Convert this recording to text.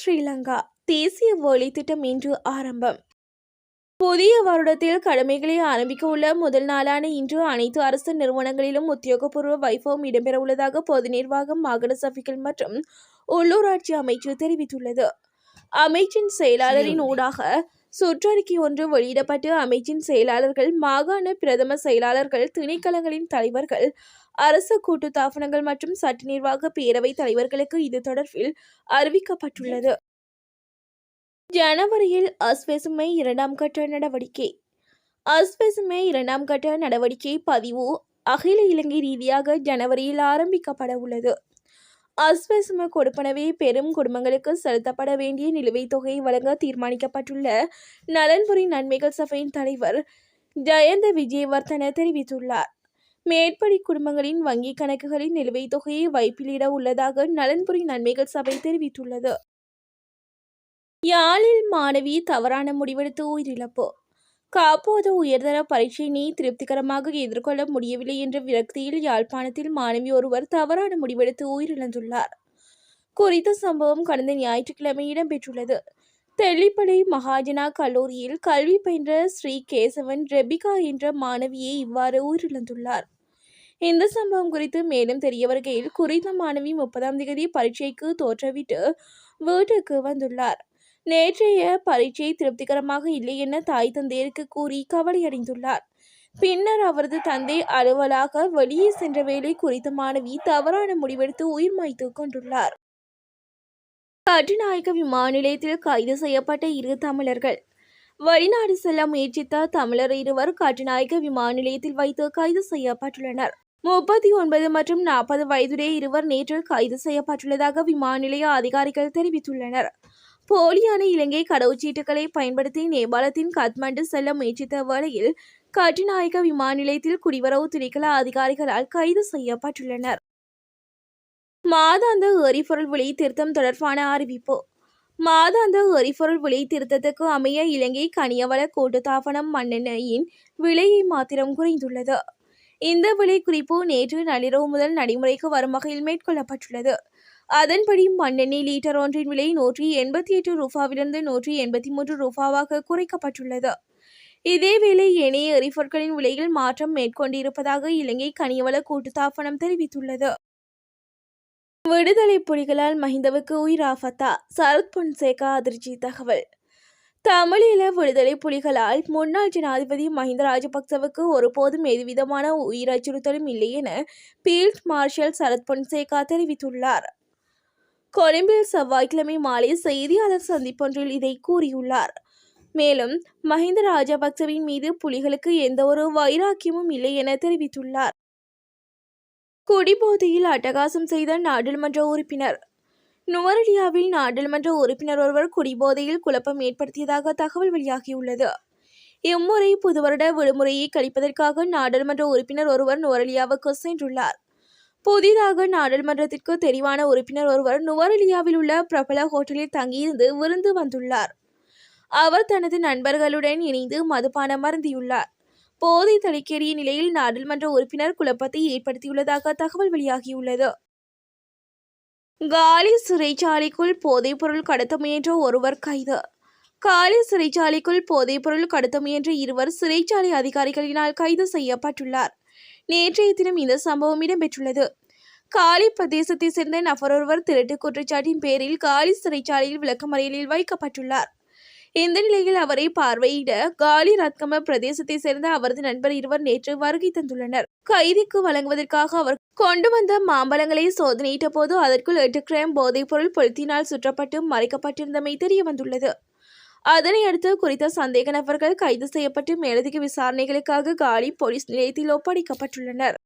ஸ்ரீலங்கா தேசிய வேலை திட்டம் இன்று ஆரம்பம். புதிய வருடத்தில் கடமைகளை ஆரம்பிக்க உள்ள முதல் நாளான இன்று அனைத்து அரசு நிறுவனங்களிலும் உத்தியோகபூர்வ வைபவம் இடம்பெறவுள்ளதாக பொது நிர்வாகம் மாகாண சபைகள் மற்றும் உள்ளூராட்சி அமைச்சு தெரிவித்துள்ளது. அமைச்சின் செயலாளரின் ஊடாக சுற்றறிக்கை ஒன்று வெளியிடப்பட்டு அமைச்சின் செயலாளர்கள் மாகாண பிரதம செயலாளர்கள் திணைக்களங்களின் தலைவர்கள் அரசு கூட்டு தாபனங்கள் மற்றும் சட்ட நிர்வாக பேரவை தலைவர்களுக்கு இது தொடர்பில் அறிவிக்கப்பட்டுள்ளது. ஜனவரியில் அஸ்வெசுமை இரண்டாம் கட்ட நடவடிக்கை. அஸ்வெசுமை இரண்டாம் கட்ட நடவடிக்கை பதிவு அகில இலங்கை ரீதியாக ஜனவரியில் ஆரம்பிக்கப்பட உள்ளது. அஸ்வெசும கொடுப்பனவே பெரும் குடும்பங்களுக்கு செலுத்தப்பட வேண்டிய நிலுவைத் தொகையை வழங்க தீர்மானிக்கப்பட்டுள்ள நலன்புரி நன்மைகள் சபையின் தலைவர் ஜயந்த விஜயவர்தன தெரிவித்துள்ளார். மேற்படி குடும்பங்களின் வங்கிக் கணக்குகளின் நிலுவைத் தொகையை வைப்பிலிட உள்ளதாக நலன்புரி நன்மைகள் சபை தெரிவித்துள்ளது. யாழில் மாணவி தவறான முடிவெடுத்து உயிரிழப்பு. காப்போது உயர்தர பரீட்சையினை திருப்திகரமாக எதிர்கொள்ள முடியவில்லை என்ற விரக்தியில் யாழ்ப்பாணத்தில் மாணவி ஒருவர் தவறான முடிவெடுத்து உயிரிழந்துள்ளார். குறித்த சம்பவம் கடந்த ஞாயிற்றுக்கிழமை இடம்பெற்றுள்ளது. தெல்லிப்பளை மகாஜனா கல்லூரியில் கல்வி பயின்ற ஸ்ரீ கேசவன் ரெபிகா என்ற மாணவியை இவ்வாறு உயிரிழந்துள்ளார். இந்த சம்பவம் குறித்து மேலும் தெரிய வருகையில் குறித்த மாணவி முப்பதாம் தேதி பரீட்சைக்கு தோற்றவிட்டு வீட்டுக்கு வந்துள்ளார். நேற்றைய பரீட்சை திருப்திகரமாக இல்லை என தாய் தந்தையருக்கு கூறி கவலையடைந்துள்ளார் பின்னர் அவரது தந்தை அலுவலாக வெளியே சென்ற வேளை குறித்த மாணவி தவறான முடிவெடுத்து உயிர் மாய்த்து கொண்டுள்ளார். கட்டுநாயக்க விமான நிலையத்தில் கைது செய்யப்பட்ட இரு தமிழர்கள். வெளிநாடு செல்ல முயற்சித்த தமிழர் இருவர் கட்டுநாயக்க விமான நிலையத்தில் வைத்து கைது செய்யப்பட்டுள்ளனர். முப்பத்தி ஒன்பது மற்றும் நாற்பது வயதுடைய இருவர் நேற்று கைது செய்யப்பட்டுள்ளதாக விமான நிலைய அதிகாரிகள் தெரிவித்துள்ளனர். போலியான இலங்கை கடவுச்சீட்டுகளை பயன்படுத்தி நேபாளத்தின் காத்மண்டு செல்ல முயற்சித்த வேளையில் கட்டுநாயக்க விமான நிலையத்தில் குடிவரவு திணைக்கள அதிகாரிகளால் கைது செய்யப்பட்டுள்ளனர். மாதாந்த எரிபொருள் விலை திருத்தம் தொடர்பான அறிவிப்பு. மாதாந்த எரிபொருள் விலை திருத்தத்துக்கு அமைய இலங்கை கனியவள கூட்டுத்தாபனம் மண்ணெண்ணெயின் விலையை மாத்திரம் குறைந்துள்ளது. இந்த விலை குறிப்பு நேற்று நள்ளிரவு முதல் நடைமுறைக்கு வரும் வகையில் மேற்கொள்ளப்பட்டுள்ளது. அதன்படி மண்ணெண்ணெய் லீட்டர் ஒன்றின் விலை நூற்றி எண்பத்தி எட்டு ரூபாவிலிருந்து நூற்றி எண்பத்தி மூன்று ரூபாவாக குறைக்கப்பட்டுள்ளது. இதேவேளை ஏனைய எரிபொருட்களின் விலையில் மாற்றம் மேற்கொண்டிருப்பதாக இலங்கை கனியவள கூட்டுத்தாபனம் தெரிவித்துள்ளது. விடுதலை புலிகளால் மஹிந்தவுக்கு உயிர் ஆபத்தா? சரத் பொன்சேகா அதிர்ச்சி தகவல். தமிழீழ விடுதலை புலிகளால் முன்னாள் ஜனாதிபதி மஹிந்த ராஜபக்சவுக்கு ஒருபோதும் எதுவிதமான உயிர் அச்சுறுத்தலும் இல்லை என பீல்ட் மார்ஷல் சரத் பொன்சேகா தெரிவித்துள்ளார். கொழும்பில் செவ்வாய்க்கிழமை மாலை செய்தியாளர் சந்திப்பொன்றில் இதை கூறியுள்ளார். மேலும் மஹிந்த ராஜபக்சவின் மீது புலிகளுக்கு எந்தவொரு வைராக்கியமும் இல்லை என தெரிவித்துள்ளார். குடிபோதையில் அட்டகாசம் செய்த நாடாளுமன்ற உறுப்பினர் நுவரலியாவில் நாடாளுமன்ற உறுப்பினர் ஒருவர் குடிபோதையில் குழப்பம் ஏற்படுத்தியதாக தகவல் வெளியாகியுள்ளது. இம்முறை புதுவருட விடுமுறையை கழிப்பதற்காக நாடாளுமன்ற உறுப்பினர் ஒருவர் நுவரலியாவுக்கு சென்றுள்ளார். புதிதாக நாடாளுமன்றத்திற்கு தெரிவான உறுப்பினர் ஒருவர் நுவரலியாவில் உள்ள பிரபல ஹோட்டலில் தங்கியிருந்து விருந்து வந்துள்ளார். அவர் தனது நண்பர்களுடன் இணைந்து மதுபானம் அருந்தியுள்ளார். போதை தலைக்கேறிய நிலையில் நாடாளுமன்ற உறுப்பினர் குழப்பத்தை ஏற்படுத்தியுள்ளதாக தகவல் வெளியாகியுள்ளது. காலி சிறைச்சாலைக்குள் போதைப்பொருள் கடத்த முயன்ற ஒருவர் கைது. காலி சிறைச்சாலைக்குள் போதைப்பொருள் கடத்த முயன்ற இருவர் சிறைச்சாலை அதிகாரிகளினால் கைது செய்யப்பட்டுள்ளார். நேற்றைய தினம் இந்த சம்பவம் இடம்பெற்றுள்ளது. காலி பிரதேசத்தை சேர்ந்த நபர் ஒருவர் திருட்டு குற்றச்சாட்டின் பேரில் காலி சிறைச்சாலையில் விளக்கமறியலில் வைக்கப்பட்டுள்ளார். இந்த நிலையில் அவரை பார்வையிட காலி ரத்கம பிரதேசத்தை சேர்ந்த அவரது நண்பர் இருவர் நேற்று வருகை தந்துள்ளனர். கைதிக்கு வழங்குவதற்காக அவர் கொண்டு வந்த மாம்பழங்களை சோதனையிட்ட போது அதற்குள் எட்டு கிராம் போதைப்பொருள் பொருத்தினால் சுற்றப்பட்டு மறைக்கப்பட்டிருந்தமை தெரிய வந்துள்ளது. அதனையடுத்து குறித்த சந்தேக நபர்கள் கைது செய்யப்பட்டு மேலதிக விசாரணைகளுக்காக காலி போலீஸ் நிலையத்தில் ஒப்படைக்கப்பட்டுள்ளனர்.